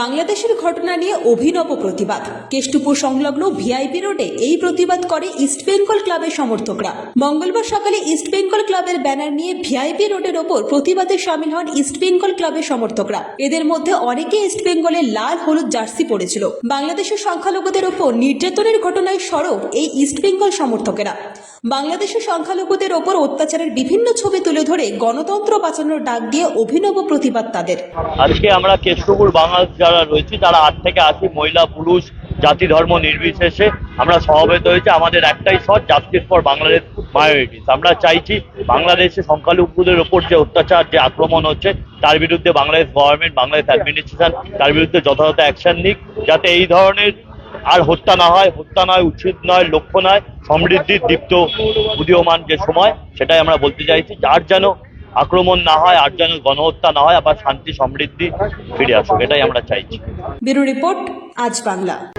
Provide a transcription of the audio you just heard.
বাংলাদেশের ঘটনা নিয়ে অভিনব প্রতিবাদ। কেষ্টপুর সংলগ্ন ভিআইপি রোডে এই প্রতিবাদ করে ইস্টবেঙ্গল ক্লাবের সমর্থকরা। মঙ্গলবার সকালে ইস্টবেঙ্গল ক্লাবের ব্যানার নিয়ে ভিআইপি রোডের ওপর প্রতিবাদে সামিল হন ইস্টবেঙ্গল ক্লাবের সমর্থকরা। এদের মধ্যে অনেকে ইস্টবেঙ্গলের লাল, হলুদ জার্সি পরেছিল। বাংলাদেশের সংখ্যালঘুদের ওপর নির্যাতনের ঘটনায় সরব এই ইস্টবেঙ্গল সমর্থকেরা। বাংলাদেশের সংখ্যালঘুদের ওপর অত্যাচারের বিভিন্ন ছবি তুলে ধরে গণতন্ত্র বাঁচানোর ডাক দিয়ে অভিনব প্রতিবাদ তাদের। আজকে আমরা কেষ্টপুর বাঙাল যারা রয়েছি, তারা আট থেকে আশি মহিলা, পুরুষ, জাতি, ধর্ম নির্বিশেষে আমরা সমবেত হয়েছে। আমাদের একটাই সৎ জাস্টিস ফর বাংলাদেশ মাইনরিটিস আমরা চাইছি বাংলাদেশে সংখ্যালঘুদের ওপর যে অত্যাচার, যে আক্রমণ হচ্ছে, তার বিরুদ্ধে বাংলাদেশ গভর্নমেন্ট বাংলাদেশ অ্যাডমিনিস্ট্রেশন তার বিরুদ্ধে যথাযথ অ্যাকশন নিক। যাতে এই ধরনের আর হত্যা না হয়, হত্যা নয় উচিত নয়, লক্ষ্য নয়, সমৃদ্ধির দীপ্ত উদীয়মান যে সময়, সেটাই আমরা বলতে চাইছি। যার যেন আক্রমণ না হয়, আর যেন গণহত্যা না হয়, আবার শান্তি, সমৃদ্ধি ফিরে আসুক, এটাই আমরা চাইছি। ব্যুরো রিপোর্ট, আজ বাংলা।